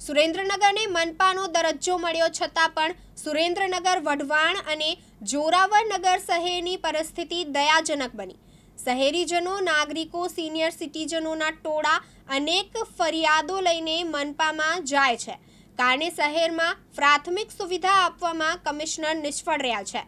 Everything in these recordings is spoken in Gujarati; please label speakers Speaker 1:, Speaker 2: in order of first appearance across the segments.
Speaker 1: સુરેન્દ્રનગરને મનપાનો દરજ્જો મળ્યો છતાં પણ સુરેન્દ્રનગર, વઢવાણ અને જોરાવરનગર શહેરની પરિસ્થિતિ દયાજનક બની. શહેરીજનો, નાગરિકો, સિનિયર સિટીઝનોના ટોળા અનેક ફરિયાદો લઈને મનપામાં જાય છે. કારણે શહેરમાં પ્રાથમિક સુવિધા આપવામાં કમિશનર નિષ્ફળ રહ્યા છે.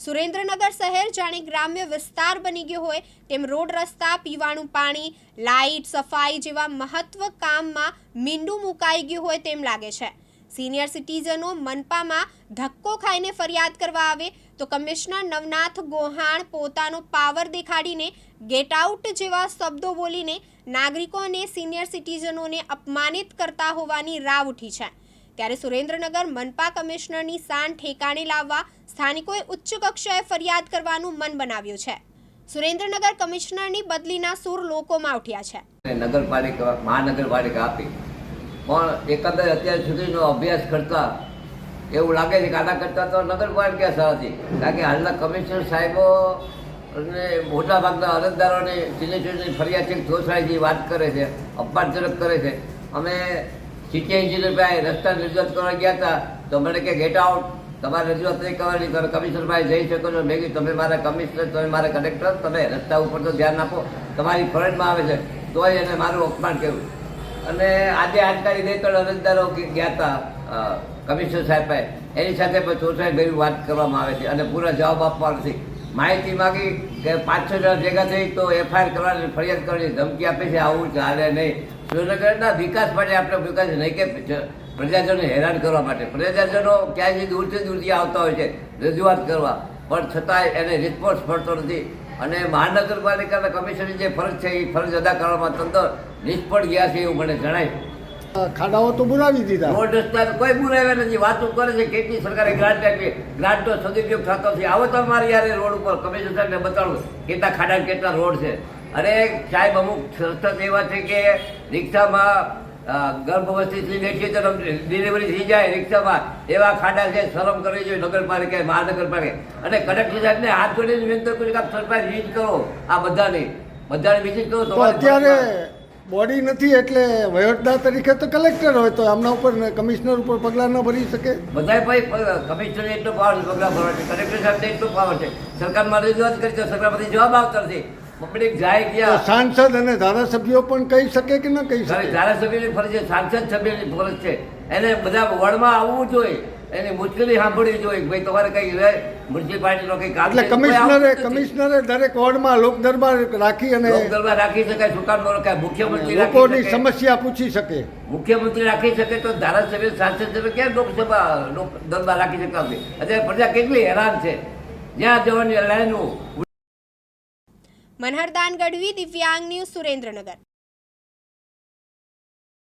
Speaker 1: સુરેન્દ્રનગર શહેર જાણે ગ્રામ્ય વિસ્તાર બની ગયો હોય તેમ રોડ રસ્તા, પીવાનું પાણી, લાઇટ, સફાઈ જેવા મહત્વ કામમાં મીંડું મુકાઈ ગયું હોય તેમ લાગે છે. સિનિયર સિટીઝનો મનપામાં ધક્કો ખાઈને ફરિયાદ કરવા આવે તો કમિશનર નવનાથ ગોહાણ પોતાનો પાવર દેખાડીને ગેટ આઉટ જેવા શબ્દો બોલીને નાગરિકો અને સિનિયર સિટીઝનોને અપમાનિત કરતા હોવાની રાવ ઉઠી છે. ત્યારે સુરેન્દ્રનગર મનપા કમિશનરની શાન ઠેકાણે લાવવા સ્થાનિકોએ ઉચ્ચ કક્ષાએ ફરિયાદ કરવાનું મન બનાવ્યું છે. સુરેન્દ્રનગર કમિશનરની બદલીના સૂર લોકોમાં ઉઠ્યા છે.
Speaker 2: નગરપાલિકા, મહાનગરપાલિકા આપી. પણ એકંદર અત્યાર સુધીનો અભ્યાસ કરતા એવું લાગે છે કે આના કરતાં તો નગરપાલિકા સારા છે કારણ કે હાલના કમિશનર સાહેબો અને મોટા ભાગના અરજદારોને, સિલેક્ટરની ફરિયાદ છે ધોસાઈજી વાત કરે છે, અપમાનજનક કરે છે. અમે સિટી પાસે રસ્તા રજૂઆત કરવા ગયા હતા. તો મને કે ગેટ આઉટ તમારે રજૂઆત નહીં કરવાની. તમે કમિશનર પાસે જઈ શકો છો. મેં કીધું, તમે મારા કમિશનર તમે મારા કલેક્ટર તમે રસ્તા ઉપર તો ધ્યાન આપો. તમારી ફરજમાં આવે છે. તોય એને મારું અપમાન કર્યું. અને આજે આજકાલી બે ત્રણ અરજદારો ગયા હતા કમિશનર સાહેબ એની સાથે પણ ચોસાઈ ગયું વાત કરવામાં આવે છે અને પૂરા જવાબ આપવા નથી. માહિતી માગી કે પાંચ છ જણા ભેગા થઈ તો એફઆઈઆર કરવાની ફરિયાદ કરવાની ધમકી આપે છે. આવું ચાલે નહીં. સુરેન્દ્રનગરના વિકાસ માટે આપણે વિકાસ નહીં કે પ્રજાજનોને હેરાન કરવા માટે. પ્રજાજનો ક્યાંયથી દૂરથી દૂરથી આવતા હોય છે રજૂઆત કરવા. પણ છતાંય એને રિસ્પોન્સ મળતો નથી. અને મહાનગરપાલિકાના કમિશનની જે ફરજ છે એ ફરજ અદા કરવામાં તંત્ર નિષ્ફળ ગયા છે એવું મને જણાય
Speaker 3: ખાડાઓ તો બનાવી દીધા.
Speaker 2: રોડ રસ્તા કોઈ પુરાવ્યા નથી. વાતો કરે છે? કેટલી સરકારે ગ્રાન્ટ આપી? ગ્રાન્ટનો સદુપયોગ થતો છે આવો તમારી યાર રોડ ઉપર કમિશનર સાહેબને બતાડું કેટલા ખાડા કેટલા રોડ છે. અરે સાહેબ અમુક સંસ્થા એવા છે કે રિક્ષામાં ગર્ભવતીથી બેઠી તો ડિલિવરી થઈ જાય રિક્ષામાં. એવા ખાડા છે શરમ કરવી જોઈએ નગરપાલિકા મહાનગરપાલિકા અને કલેક્ટર સાહેબને હાથ જોડીને વિનંતી કરી આપ સરપંચ વિઝિટ કરો આ બધાને. બધાને વિઝિટ કરો
Speaker 3: તો અત્યારે બોડી નથી એટલે વહીવટદાર તરીકે તો કલેક્ટર હોય તો આમના ઉપર કમિશનર ઉપર પગલાં ન ભરી શકે?
Speaker 2: બધા ભાઈ કમિશનર એટલો પાવર છે પગલાં ભરવા છે કલેક્ટર સાહેબને એટલો પાવર છે. સરકાર મારે રજૂઆત કરી સરકાર પછી જવાબ આવતા નથી.
Speaker 3: સાંસદ અને ધારાસભ્યો પણ કહી શકે કે ન કહી શકે?
Speaker 2: ધારાસભ્યની ફરજ છે સાંસદ સભ્યની ફરજ છે. એને બધા વડમાં આવવું જોઈએ એની મુશ્કેલી સાંભળવી જોઈએ કે ભાઈ તમારે કઈ મ્યુનિસિપાલિટીનો કઈ કામ
Speaker 3: એટલે કમિશનરે કમિશનરે દરેક વોર્ડમાં લોક દરબાર રાખી અને
Speaker 2: લોકદરબાર રાખી શકાય સુકાન રખાય મુખ્યમંત્રી
Speaker 3: લોકોની સમસ્યા પૂછી શકે.
Speaker 2: મુખ્યમંત્રી રાખી શકે તો ધારાસભ્ય સાંસદ સભ્ય કેમ લોકસભા લોક દરબાર રાખી શકાય અત્યારે પ્રજા કેટલી હેરાન છે. જ્યાં જવાની લાઈનો
Speaker 1: મનહરદાન ગઢવી દિવ્યાંગ ન્યૂઝ સુરેન્દ્રનગર.